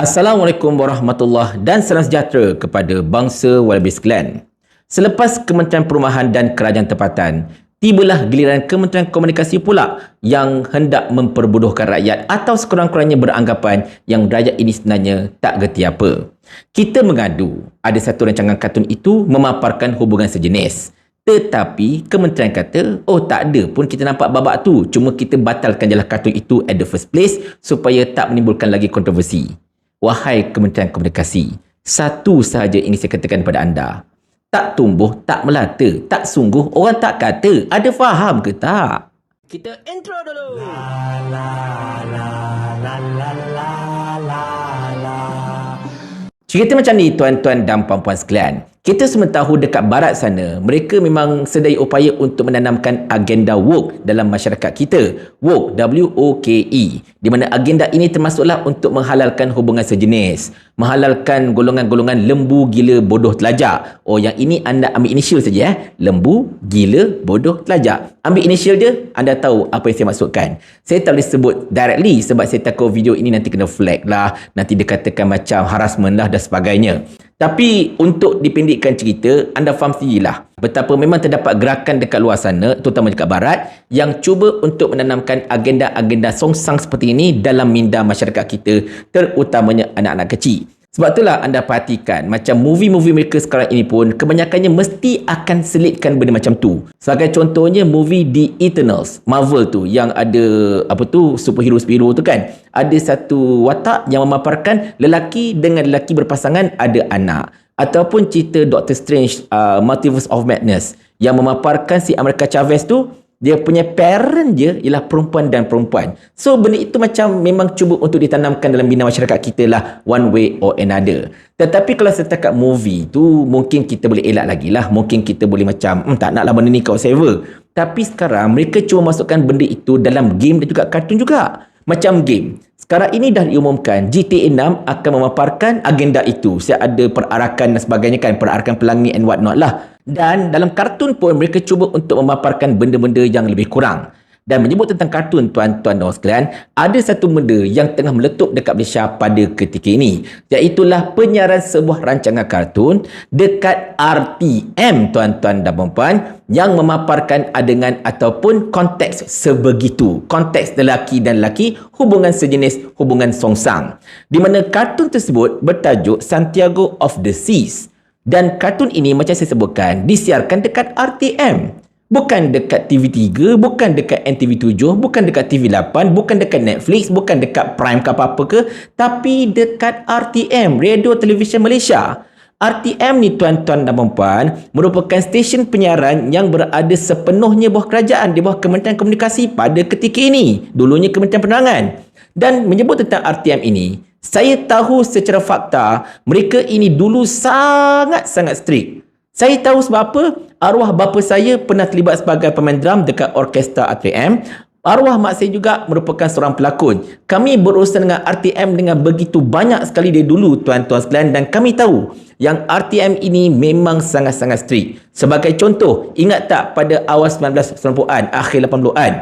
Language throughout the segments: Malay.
Assalamualaikum warahmatullahi dan salam sejahtera kepada bangsa Wallaby sekalian. Selepas Kementerian Perumahan dan Kerajaan Tempatan, tibalah giliran Kementerian Komunikasi pula yang hendak memperbodohkan rakyat atau sekurang-kurangnya beranggapan yang rakyat ini sebenarnya tak gerti apa. Kita mengadu ada satu rancangan kartun itu memaparkan hubungan sejenis. Tetapi kementerian kata, oh tak ada pun kita nampak babak tu. Cuma kita batalkan jelah kartun itu at the first place supaya tak menimbulkan lagi kontroversi. Wahai Kementerian Komunikasi, satu sahaja ingin saya katakan kepada anda. Tak tumbuh, tak melata, tak sungguh, orang tak kata. Ada faham ke tak? Kita intro dulu. La la la la la la la la. Cerita macam ni tuan-tuan dan puan-puan sekalian. Kita semua tahu dekat barat sana, mereka memang sedai upaya untuk menanamkan agenda woke dalam masyarakat kita. Woke, W-O-K-E. Di mana agenda ini termasuklah untuk menghalalkan hubungan sejenis. Menghalalkan golongan-golongan lembu, gila, bodoh, telajak. Oh, yang ini anda ambil inisial saja eh. Lembu, gila, bodoh, telajak. Ambil inisial dia, anda tahu apa yang saya maksudkan. Saya tak boleh sebut directly sebab saya takut video ini nanti kena flag lah. Nanti dikatakan macam harassment lah dan sebagainya. Tapi untuk dipendekkan cerita, anda faham sendirilah betapa memang terdapat gerakan dekat luar sana, terutama dekat barat, yang cuba untuk menanamkan agenda-agenda songsang seperti ini dalam minda masyarakat kita, terutamanya anak-anak kecil. Sebab itulah anda perhatikan macam movie-movie mereka sekarang ini pun kebanyakannya mesti akan selitkan benda macam tu. Sebagai contohnya movie The Eternals, Marvel tu yang ada apa tu superhero-superhero tu kan. Ada satu watak yang memaparkan lelaki dengan lelaki berpasangan ada anak. Ataupun cerita Doctor Strange uh, Multiverse of Madness yang memaparkan si America Chavez tu dia punya parent je ialah perempuan dan perempuan. So benda itu macam memang cuba untuk ditanamkan dalam bina masyarakat kita lah one way or another. Tetapi kalau setakat movie tu mungkin kita boleh elak lagi lah. Mungkin kita boleh macam hmm, tak naklah benda ni kau saver. Tapi sekarang mereka cuma masukkan benda itu dalam game dan juga kartun juga. Macam game. Sekarang ini dah diumumkan GTA 6 akan memaparkan agenda itu. Saya ada perarakan dan sebagainya kan. Perarakan pelangi and what not lah. Dan dalam kartun pun mereka cuba untuk memaparkan benda-benda yang lebih kurang. Dan menyebut tentang kartun tuan-tuan dan sekalian, ada satu benda yang tengah meletup dekat Malaysia pada ketika ini. Iaitulah penyiaran sebuah rancangan kartun dekat RTM tuan-tuan dan puan yang memaparkan adegan ataupun konteks sebegitu. Konteks lelaki dan lelaki, hubungan sejenis, hubungan songsang. Di mana kartun tersebut bertajuk Santiago of the Seas. Dan kartun ini macam saya sebutkan disiarkan dekat RTM. Bukan dekat TV3, bukan dekat NTV7, bukan dekat TV8, bukan dekat Netflix, bukan dekat Prime ke apa-apa ke, tapi dekat RTM, Radio Television Malaysia. RTM ni tuan-tuan dan puan merupakan stesen penyiaran yang berada sepenuhnya bawah kerajaan di bawah Kementerian Komunikasi pada ketika ini. Dulunya Kementerian Penerangan. Dan menyebut tentang RTM ini, saya tahu secara fakta mereka ini dulu sangat-sangat strict. Saya tahu sebab apa? Arwah bapa saya pernah terlibat sebagai pemain drum dekat orkestra RTM. Arwah mak saya juga merupakan seorang pelakon. Kami berurusan dengan RTM dengan begitu banyak sekali dari dulu tuan-tuan sekalian dan kami tahu yang RTM ini memang sangat-sangat strict. Sebagai contoh, ingat tak pada awal 1990-an, akhir 80-an,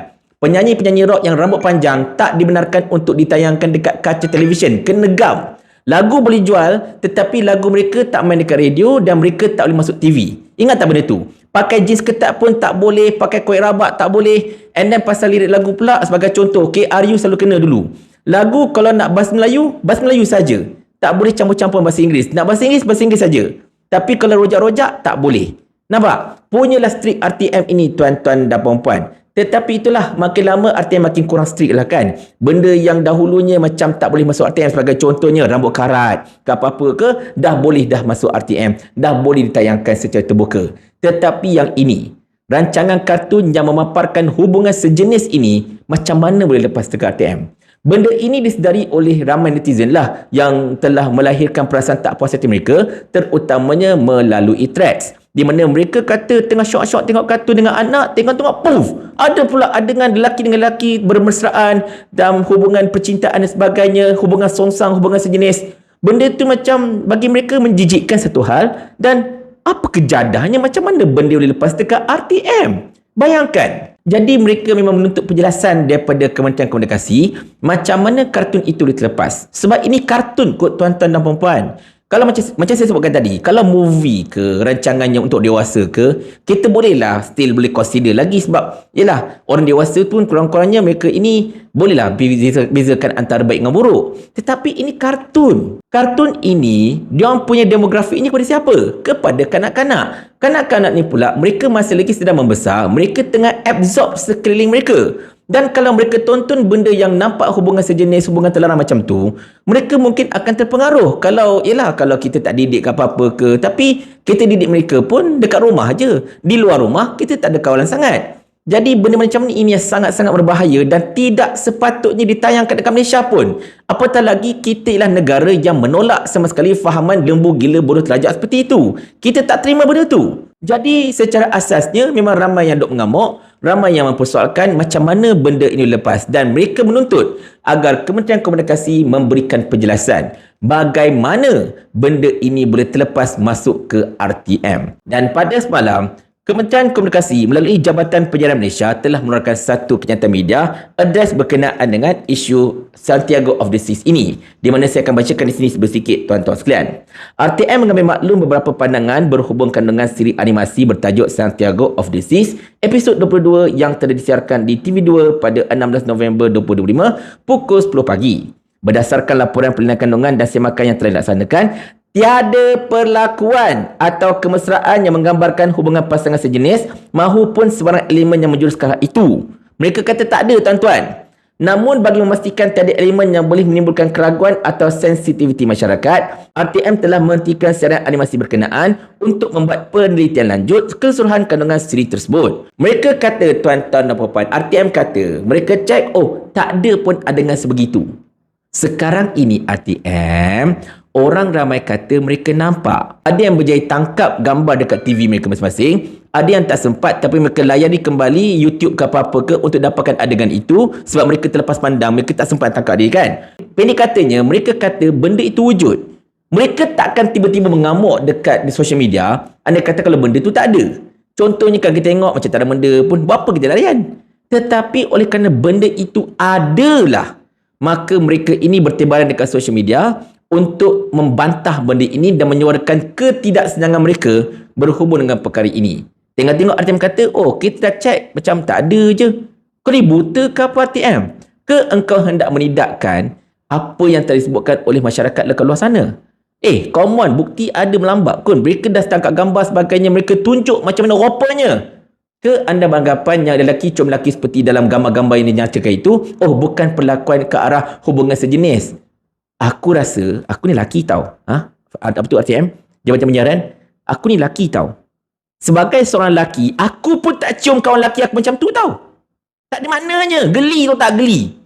penyanyi-penyanyi rock yang rambut panjang tak dibenarkan untuk ditayangkan dekat kaca televisyen. Kena gam. Lagu boleh jual tetapi lagu mereka tak main dekat radio dan mereka tak boleh masuk TV. Ingat tak benda tu? Pakai jeans ketat pun tak boleh, pakai kuih rabak tak boleh. And then pasal lirik lagu pula sebagai contoh, KRU selalu kena dulu. Lagu kalau nak bahasa Melayu, bahasa Melayu saja. Tak boleh campur-campur bahasa Inggeris. Nak bahasa Inggeris, bahasa Inggeris saja. Tapi kalau rojak-rojak, tak boleh. Nampak? Punyalah strict RTM ini tuan-tuan dan puan-puan. Tetapi itulah makin lama RTM makin kurang strict lah kan. Benda yang dahulunya macam tak boleh masuk RTM sebagai contohnya rambut karat ke apa-apa ke dah boleh dah masuk RTM. Dah boleh ditayangkan secara terbuka. Tetapi yang ini, rancangan kartun yang memaparkan hubungan sejenis ini macam mana boleh lepas dekat RTM? Benda ini disedari oleh ramai netizen lah yang telah melahirkan perasaan tak puas hati mereka terutamanya melalui threads di mana mereka kata tengah syok-syok tengok kartun dengan anak tengok-tengok puff ada pula adegan lelaki dengan lelaki bermesraan dalam hubungan percintaan dan sebagainya hubungan songsang hubungan sejenis benda tu macam bagi mereka menjijikkan satu hal dan apa kejadahnya macam mana benda boleh lepas dekat RTM bayangkan Jadi mereka memang menuntut penjelasan daripada Kementerian Komunikasi macam mana kartun itu ditelepas. Sebab ini kartun kot tuan-tuan dan puan-puan. Kalau macam macam saya sebutkan tadi, kalau movie ke rancangannya untuk dewasa ke, kita bolehlah still boleh consider lagi sebab yalah orang dewasa pun kurang-kurangnya mereka ini bolehlah beza, bezakan antara baik dengan buruk. Tetapi ini kartun. Kartun ini dia punya demografi ini kepada siapa? Kepada kanak-kanak. Kanak-kanak ni pula mereka masih lagi sedang membesar, mereka tengah absorb sekeliling mereka. Dan kalau mereka tonton benda yang nampak hubungan sejenis, hubungan terlarang macam tu, mereka mungkin akan terpengaruh. Kalau, yelah, kalau kita tak didik ke apa-apa ke. Tapi, kita didik mereka pun dekat rumah aja. Di luar rumah, kita tak ada kawalan sangat. Jadi, benda macam ni ini sangat-sangat berbahaya dan tidak sepatutnya ditayangkan dekat Malaysia pun. Apatah lagi, kita ialah negara yang menolak sama sekali fahaman lembu gila bodoh telajak seperti itu. Kita tak terima benda tu. Jadi, secara asasnya, memang ramai yang duk mengamuk ramai yang mempersoalkan macam mana benda ini lepas dan mereka menuntut agar Kementerian Komunikasi memberikan penjelasan bagaimana benda ini boleh terlepas masuk ke RTM. Dan pada semalam, Kementerian Komunikasi melalui Jabatan Penyiaran Malaysia telah mengeluarkan satu kenyataan media adres berkenaan dengan isu Santiago of the Seas ini di mana saya akan bacakan di sini sedikit tuan-tuan sekalian. RTM mengambil maklum beberapa pandangan berhubungkan dengan siri animasi bertajuk Santiago of the Seas episod 22 yang telah disiarkan di TV2 pada 16 November 2025 pukul 10 pagi. Berdasarkan laporan perlindahan kandungan dan semakan yang telah dilaksanakan, Tiada perlakuan atau kemesraan yang menggambarkan hubungan pasangan sejenis mahupun sebarang elemen yang menjurus ke itu. Mereka kata tak ada tuan-tuan. Namun bagi memastikan tiada elemen yang boleh menimbulkan keraguan atau sensitiviti masyarakat, RTM telah menghentikan siaran animasi berkenaan untuk membuat penelitian lanjut keseluruhan kandungan siri tersebut. Mereka kata tuan-tuan dan puan RTM kata mereka cek oh tak ada pun adegan sebegitu. Sekarang ini RTM orang ramai kata mereka nampak. Ada yang berjaya tangkap gambar dekat TV mereka masing-masing. Ada yang tak sempat tapi mereka layari kembali YouTube ke apa-apa ke untuk dapatkan adegan itu sebab mereka terlepas pandang. Mereka tak sempat tangkap dia kan. Pendek katanya mereka kata benda itu wujud. Mereka takkan tiba-tiba mengamuk dekat di social media. Anda kata kalau benda itu tak ada. Contohnya kan kita tengok macam tak ada benda pun. Berapa kita layan. Tetapi oleh kerana benda itu adalah maka mereka ini bertebaran dekat social media untuk membantah benda ini dan menyuarakan ketidaksenangan mereka berhubung dengan perkara ini. Tengok-tengok RTM kata, oh kita dah cek macam tak ada je. Kau ni buta ke apa RTM? Ke engkau hendak menidakkan apa yang telah disebutkan oleh masyarakat dekat luar sana? Eh, come on, bukti ada melambat pun. Mereka dah tangkap gambar sebagainya, mereka tunjuk macam mana rupanya. Ke anda beranggapan yang lelaki cuma lelaki seperti dalam gambar-gambar yang dinyatakan itu, oh bukan perlakuan ke arah hubungan sejenis aku rasa aku ni laki tau. Ha? Apa tu RTM? Jabatan Penyiaran. Aku ni laki tau. Sebagai seorang laki, aku pun tak cium kawan laki aku macam tu tau. Tak ada maknanya. Geli tau tak geli.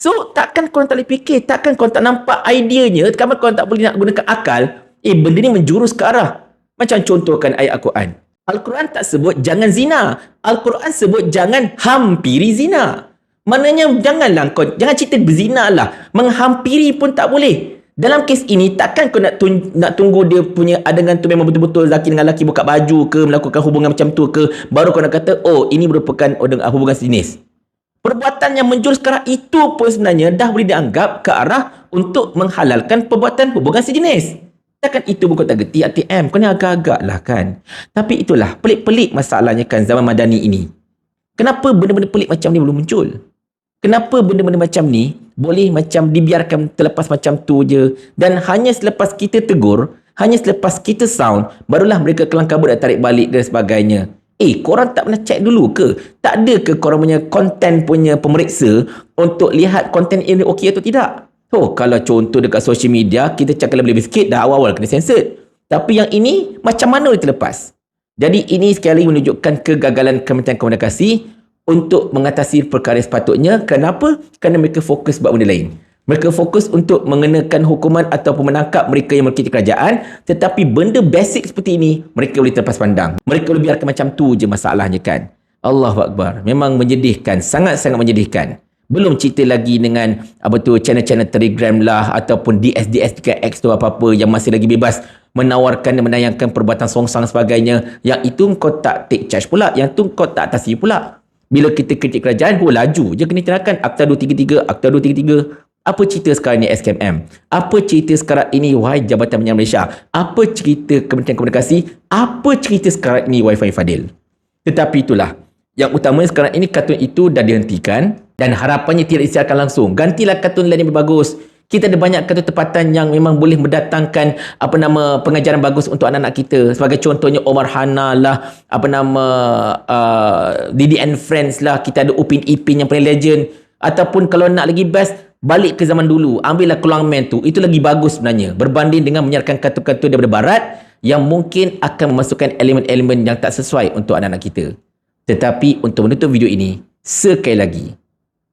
So, takkan korang tak boleh fikir. Takkan korang tak nampak ideanya. Takkan korang tak boleh nak gunakan akal. Eh, benda ni menjurus ke arah. Macam contohkan ayat Al-Quran. Al-Quran tak sebut jangan zina. Al-Quran sebut jangan hampiri zina. Maknanya janganlah kau jangan cerita berzina lah. Menghampiri pun tak boleh. Dalam kes ini takkan kau nak, tun, nak tunggu dia punya adegan tu memang betul-betul laki dengan laki buka baju ke melakukan hubungan macam tu ke baru kau nak kata oh ini merupakan hubungan sejenis. Perbuatan yang menjurus ke arah itu pun sebenarnya dah boleh dianggap ke arah untuk menghalalkan perbuatan hubungan sejenis. Takkan itu bukan tak gerti ATM. Kau ni agak-agak lah kan. Tapi itulah pelik-pelik masalahnya kan zaman madani ini. Kenapa benda-benda pelik macam ni belum muncul? Kenapa benda-benda macam ni boleh macam dibiarkan terlepas macam tu je dan hanya selepas kita tegur, hanya selepas kita sound, barulah mereka kelang kabut dan tarik balik dan sebagainya. Eh, korang tak pernah check dulu ke? Tak ada ke korang punya konten punya pemeriksa untuk lihat konten ini okey atau tidak? Oh, kalau contoh dekat social media, kita cakap lebih-lebih sikit dah awal-awal kena censored. Tapi yang ini, macam mana boleh terlepas? Jadi ini sekali menunjukkan kegagalan Kementerian Komunikasi untuk mengatasi perkara sepatutnya. Kenapa? Kerana mereka fokus buat benda lain. Mereka fokus untuk mengenakan hukuman ataupun menangkap mereka yang merkiti kerajaan. Tetapi benda basic seperti ini, mereka boleh terlepas pandang. Mereka boleh biarkan macam tu je masalahnya kan. Allah Akbar. Memang menyedihkan. Sangat-sangat menyedihkan. Belum cerita lagi dengan apa tu channel-channel Telegram lah ataupun DSDS X tu apa-apa yang masih lagi bebas menawarkan dan menayangkan perbuatan songsang sebagainya. Yang itu kau tak take charge pula. Yang tu kau tak atasi pula. Bila kita kritik kerajaan, oh laju je kena tindakan Akta 233, Akta 233. Apa cerita sekarang ni SKMM? Apa cerita sekarang ini wahai Jabatan Penyiaran Malaysia? Apa cerita Kementerian Komunikasi? Apa cerita sekarang ini Fahim Fadil? Tetapi itulah, yang utama sekarang ini kartun itu dah dihentikan dan harapannya tidak disiarkan langsung. Gantilah kartun lain yang lebih bagus. Kita ada banyak kartun tempatan yang memang boleh mendatangkan apa nama pengajaran bagus untuk anak-anak kita. Sebagai contohnya Omar Hana lah, apa nama uh, Didi and Friends lah. Kita ada Upin Ipin yang paling legend. Ataupun kalau nak lagi best, balik ke zaman dulu. Ambillah Keluang Man tu. Itu lagi bagus sebenarnya. Berbanding dengan menyiarkan kartun-kartun daripada barat yang mungkin akan memasukkan elemen-elemen yang tak sesuai untuk anak-anak kita. Tetapi untuk menutup video ini, sekali lagi,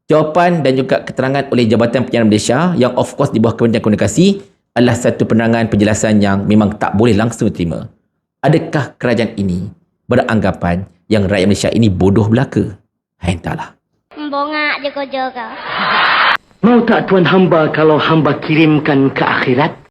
jawapan dan juga keterangan oleh Jabatan Penyiaran Malaysia yang of course di bawah Kementerian Komunikasi adalah satu penerangan penjelasan yang memang tak boleh langsung diterima. Adakah kerajaan ini beranggapan yang rakyat Malaysia ini bodoh belaka? Ha, entahlah. Bongak je kau. Mau tak tuan hamba kalau hamba kirimkan ke akhirat?